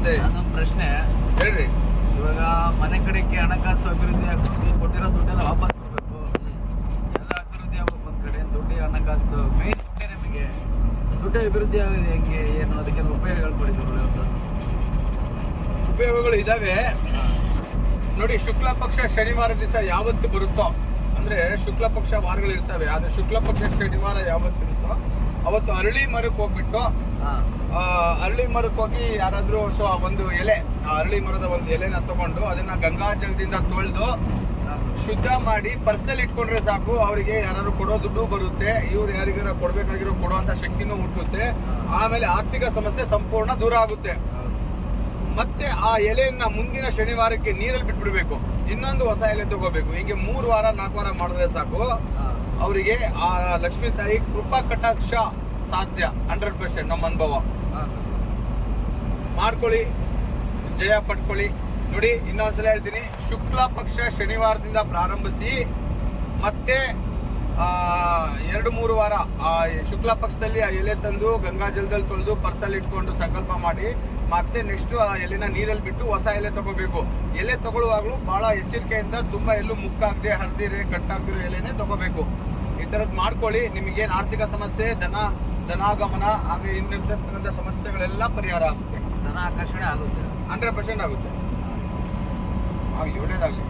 ನಮಸ್ತೆ ಅದೊಂದು ಪ್ರಶ್ನೆ. ಹೇಳ್ರಿ. ಇವಾಗ ಮನೆ ಕಡೆಗೆ ಹಣಕಾಸು ಅಭಿವೃದ್ಧಿ ಆಗ್ಬೇಕು ಕೊಟ್ಟಿರೋ ದುಡ್ಡೆಲ್ಲ ವಾಪಸ್ ಕೊಡ್ಬೇಕು. ಎಲ್ಲ ಅಭಿವೃದ್ಧಿ ಆಗ್ಬೇಕು ಒಂದ್ ಕಡೆ ದುಡ್ಡು ಹಣಕಾಸು. ಮೇನ್ ದುಡ್ಡೇ ನಿಮಗೆ. ದುಡ್ಡು ಅಭಿವೃದ್ಧಿ ಆಗಿದೆ ಹೆಂಗೆ ಏನು ಅದಕ್ಕೆ ಉಪಯೋಗ ಕೊಡಿದ್ರು ಉಪಯೋಗಗಳು ಇದಾವೆ. ನೋಡಿ ಶುಕ್ಲ ಪಕ್ಷ ಶನಿವಾರ ದಿವಸ ಯಾವತ್ತು ಬರುತ್ತೋ ಅಂದ್ರೆ ಶುಕ್ಲ ಪಕ್ಷ ವಾರಗಳು ಇರ್ತವೆ ಆದ್ರೆ ಶುಕ್ಲ ಪಕ್ಷ ಶನಿವಾರ ಯಾವತ್ತು ಇರುತ್ತೋ ಅವತ್ತು ಅರಳಿ ಮರಕ್ಕೆ ಹೋಗ್ಬಿಟ್ಟು ಅರಳಿ ಮರಕ್ಕೆ ಹೋಗಿ ಯಾರಾದ್ರೂ ಸೊ ಒಂದು ಎಲೆ ಆ ಅರಳಿ ಮರದ ಒಂದು ಎಲೆನ ತಗೊಂಡು ಅದನ್ನ ಗಂಗಾ ಜಲದಿಂದ ತೊಳೆದು ಶುದ್ಧ ಮಾಡಿ ಪರ್ಸಲ್ಲಿ ಇಟ್ಕೊಂಡ್ರೆ ಸಾಕು ಅವರಿಗೆ ಯಾರು ಕೊಡೋ ದುಡ್ಡು ಬರುತ್ತೆ ಇವ್ರು ಯಾರಿಗಾರ ಕೊಡ್ಬೇಕಾಗಿರೋ ಕೊಡುವಂತ ಶಕ್ತಿನೂ ಹುಟ್ಟುತ್ತೆ. ಆಮೇಲೆ ಆರ್ಥಿಕ ಸಮಸ್ಯೆ ಸಂಪೂರ್ಣ ದೂರ ಆಗುತ್ತೆ. ಮತ್ತೆ ಆ ಎಲೆಯನ್ನ ಮುಂದಿನ ಶನಿವಾರಕ್ಕೆ ನೀರಲ್ಲಿ ಬಿಟ್ಬಿಡ್ಬೇಕು. ಇನ್ನೊಂದು ಹೊಸ ಎಲೆ ತಗೋಬೇಕು. ಹಿಂಗೆ ಮೂರು ವಾರ ನಾಲ್ಕು ವಾರ ಮಾಡಿದ್ರೆ ಸಾಕು. ಅವರಿಗೆ ಆ ಲಕ್ಷ್ಮೀ ತಾಯಿ ಕೃಪಾ ಕಟಾಕ್ಷ ಸಾಧ್ಯ ಹಂಡ್ರೆಡ್ ಪರ್ಸೆಂಟ್ ನಮ್ಮ ಅನುಭವ. ಮಾಡ್ಕೊಳ್ಳಿ ಜಯ ಪಡ್ಕೊಳ್ಳಿ. ನೋಡಿ ಇನ್ನೊಂದ್ಸಲ ಹೇಳ್ತೀನಿ ಶುಕ್ಲ ಪಕ್ಷ ಶನಿವಾರದಿಂದ ಪ್ರಾರಂಭಿಸಿ ಮತ್ತೆ ಆ, ಎರಡು ಮೂರು ವಾರ ಆ ಶುಕ್ಲ ಪಕ್ಷದಲ್ಲಿ ಆ ಎಲೆ ತಂದು ಗಂಗಾ ಜಲದಲ್ಲಿ ತೊಳೆದು ಪರ್ಸಲ್ಲಿ ಇಟ್ಕೊಂಡು ಸಂಕಲ್ಪ ಮಾಡಿ ಮತ್ತೆ ನೆಕ್ಸ್ಟ್ ಆ ಎಲೆನ ನೀರಲ್ಲಿ ಬಿಟ್ಟು ಹೊಸ ಎಲೆ ತಗೋಬೇಕು. ಎಲೆ ತಗೊಳ್ಳುವಾಗಲೂ ಬಹಳ ಎಚ್ಚರಿಕೆಯಿಂದ ತುಂಬಾ ಎಲ್ಲೂ ಮುಕ್ಕಾಗದೆ ಹರಿದಿರೆ ಕಟ್ಟಾಗದಿರೋ ಎಲೆನೇ ತಗೋಬೇಕು. ಥರದ್ದು ಮಾಡ್ಕೊಳ್ಳಿ. ನಿಮಗೇನು ಆರ್ಥಿಕ ಸಮಸ್ಯೆ ಧನ ಧನಾಗಮನ ಹಾಗೆ ಇನ್ನಿರ್ತಕ್ಕಂಥ ಸಮಸ್ಯೆಗಳೆಲ್ಲ ಪರಿಹಾರ ಆಗುತ್ತೆ. ಧನ ಆಕರ್ಷಣೆ ಆಗುತ್ತೆ. ಹಂಡ್ರೆಡ್ ಪರ್ಸೆಂಟ್ ಆಗುತ್ತೆ. ಆಗಲಿ ಒಳ್ಳೇದಾಗಲಿ.